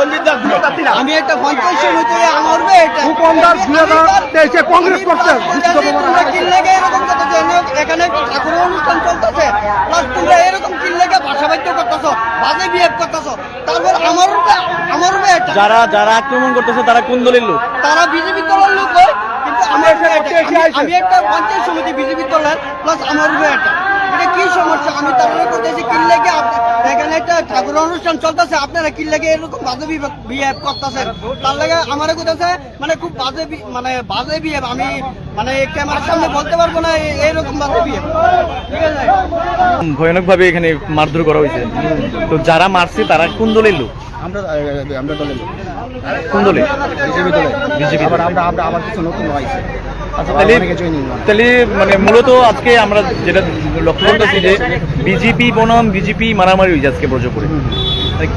কংগ্রেস ফুকুন্ডা আমি একটা পঞ্চায়েত সমিতি আমরবে এটা ভূপন্দার দুই হাজার তেইশে কংগ্রেস করছে। এরকম করতেছো এনে- এখানে ঠাকুরের অনুষ্ঠান চলতেছে প্লাস তোমরা এরকম কিনলেগে ভাষা বাধ্য করতেছো বাজে বিহেভ করতেছো তারপর আমার উপরে আমার যারা যারা আক্রমণ করতেছে তারা কোন দলের লোক? তারা বিজেপি দলের লোক হয় কিন্তু আমি একটা- আমি- পঞ্চায়েত সমিতি বিজেপি দলের প্লাস আমার এটা। এটা কি সমস্যা? আমি তারপরে করতেছি কিনলে কি এখানে একটা ঠাকুর অনুষ্ঠান চলতেছে আপনারা কিনলে কি এরকম বাজে বিহেভ করতেছেন। তার লাগে আমার কোথাছে মানে খুব বাজে মানে বাজে বিহেভ আমি মানে ক্যামেরার সামনে বলতে পারব না এ- এরকম বাজে বিহেভ ঠিক আছে? ভয়ানক ভাবে এখানে মারধর করা হয়েছে। তো যারা মারছে তারা কোন দলের লোক? আমরা আমরা দলের লোক। কোন দলে বিজেপি দলে বিজেপি আবার আমরা আমরা আবার কিছু নতুন হয়েছে। তাহলে তাহলে মানে মূলত আজকে আমরা যেটা লক্ষ্য করতেছি যে বিজেপি বনাম বিজেপি মারামারি হয়েছে আজকে ব্রজপুরে।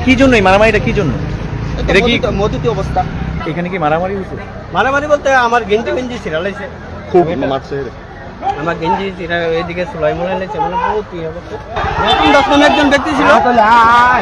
কি জন্য এই মারামারিটা কি জন্য? এটা কি মধুতি অবস্থা। এখানে কি মারামারি হয়েছে? মারামারি বলতে আমার গেঞ্জি গেঞ্জি ছিড়ালাইছে খুব মারছে। আমার গেঞ্জি ছিড়া এদিকে সুলাই মনে লাগছে। মানে বহুত ইয়ে করছে। দশ নামে একজন ব্যক্তি ছিল। আর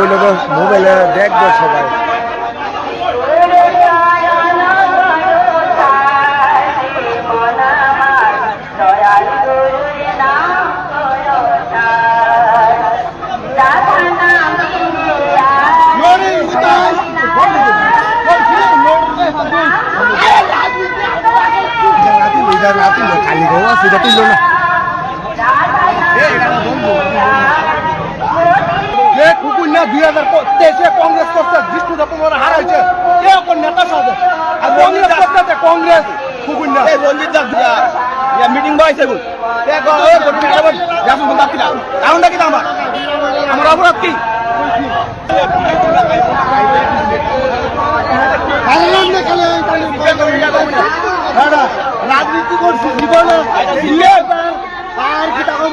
কিছু কইলে মোবাইলে দেখব সবাই। খালি গোয়া সেটা তুলল না। ফুকুন্ডা দুই হাজার তেইশে কংগ্রেস করছে বিষ্ণু দেবরা হারাইছে। কে ওপর নেতা সাথে আর কংগ্রেস করতেছে কংগ্রেস ফুকুন্ডা মিটিং বয়সে গুল কারণটা কি আমার? আমার অপরাধ কি? রাজনীতি করছি জীবনে। আর কি টাকা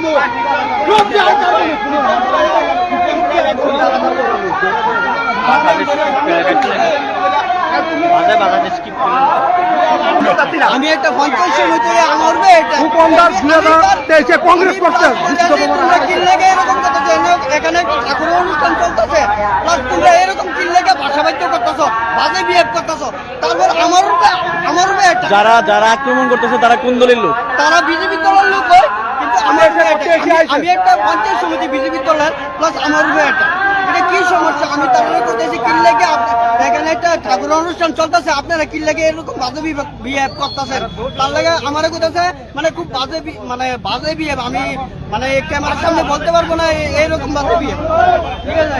আমি একটা পঞ্চায়েত সমিতি আমরবে এটা হাজার তেইশে কংগ্রেস করছে তোমরা এরকম করতেছো এখানে ঠাকুরের অনুষ্ঠান চলতেছে। প্লাস তোমরা এরকম কিনলেগে ভাষা বাধ্য করতেছো বাজে বিহেভ করতেছো। তারপর আমার আমার এটা। যারা যারা আক্রমণ করতেছে তারা কোন দলের লোক? তারা বিজেপি দলের লোক হয়। আমি একটা- একটা পঞ্চায়েত সমিতি বিজেপি দলের প্লাস আমার উপরে এটা এটা কি সমস্যা? আমি তারপরে করতেছি কিনলে কি এখানে একটা ঠাকুর অনুষ্ঠান চলতেছে আপনারা কি এরকম বাজে বিহেভ করতেছেন? তার লাগে আমার কোথাছে মানে খুব বাজে মানে বাজে বিহেভ আমি মানে ক্যামেরার সামনে বলতে পারব না এ- এরকম বাজে বিহেভ ঠিক আছে?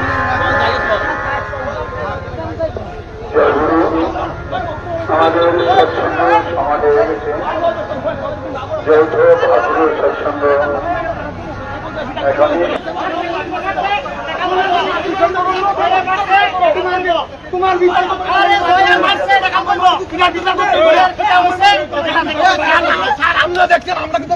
আমাদের সৎসঙ্গ সমাজে রয়েছে যৌথ ভাতৃ সৎসঙ্গ তোমার বিচার আমরা দেখছেন আমরা কিন্তু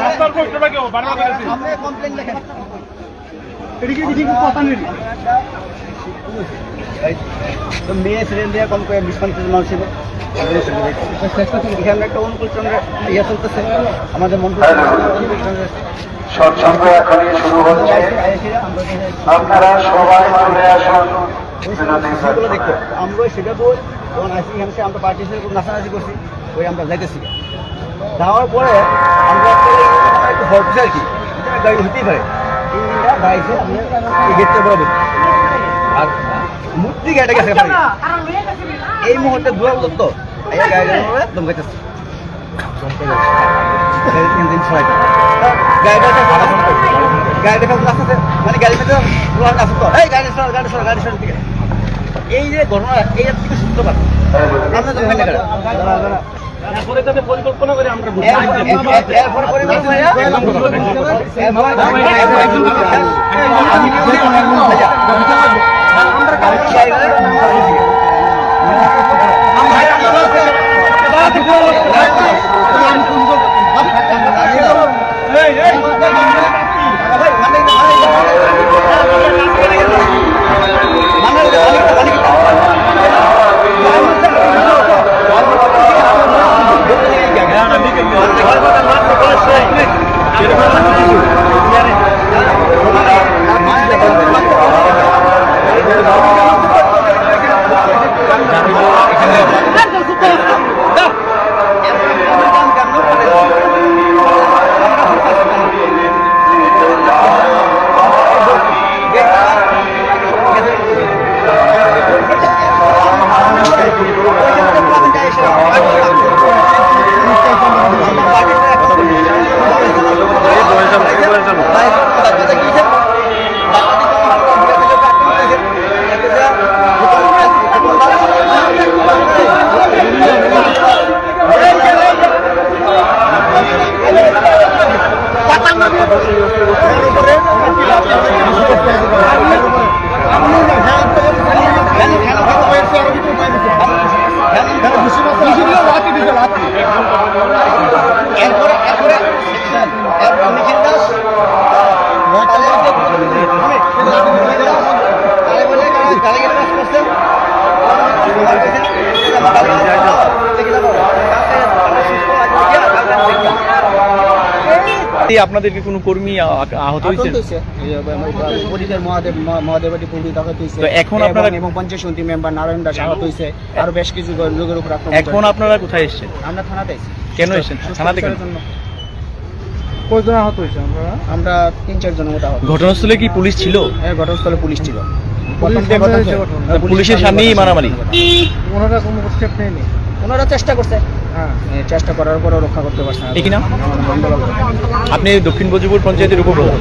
রাস্তার পোস্টারটা কেউ বারবার করেছি কমপ্লেন লেখেন। মেয়ে ছেলে দিয়ে কম করে বিশ পঞ্চাশ মানুষ ছিল এখানে একটা অনুকূল চন্দ্রের ইয়ে চলতেছে। আমাদের মন্ত্রী সৎসঙ্গ এখনই শুরু হচ্ছে। আপনারা সবাই চলে আসুন। আমরা সেটা বই যখন আসি এখানে আমরা পার্টি হিসেবে নাচানাচি করছি ওই আমরা যাইতেছি। যাওয়ার পরে আমরা একটা আর কি গাড়ি হতেই পারে। এইটা বাইকে এই আর মূর্তি গাড়িটা গেছে এই মুহূর্তে দূর তো এই গাড়ি আসতো এই যে ঘটনা এই সূত্রপাত আমরা মেনে পরিকল্পনা করে আমরা। আপনাদের কি কোনো কর্মী আহত হয়েছে। পরিচয় মহাদেব মহাদেবাটি পূর্ণিত আহত হয়েছে এখন আপনারা- এবং- পঞ্চায়েত সমিতি মেম্বার নারায়ণ দাস আহত হয়েছে আরও বেশ কিছু লোকের উপর আক্রমণ এখন আপনারা কোথায় এসেছেন? আমরা থানাতে এসেছি কেন এসেছেন? থানাতে কেন? কয়জন আহত হয়েছে আমরা আমরা তিন চার মতো আহত ঘটনাস্থলে কি পুলিশ ছিল? এই ঘটনাস্থলে পুলিশ ছিল। পুলিশের সামনেই মারামারি। ওনারা কোনো স্টেপ নেয়নি? ওনারা চেষ্টা করছে। হ্যাঁ চেষ্টা করার পরও রক্ষা করতে পারছে না। কি নাম? আপনি দক্ষিণ বজিপুর পঞ্চায়েতের উপপ্রধান।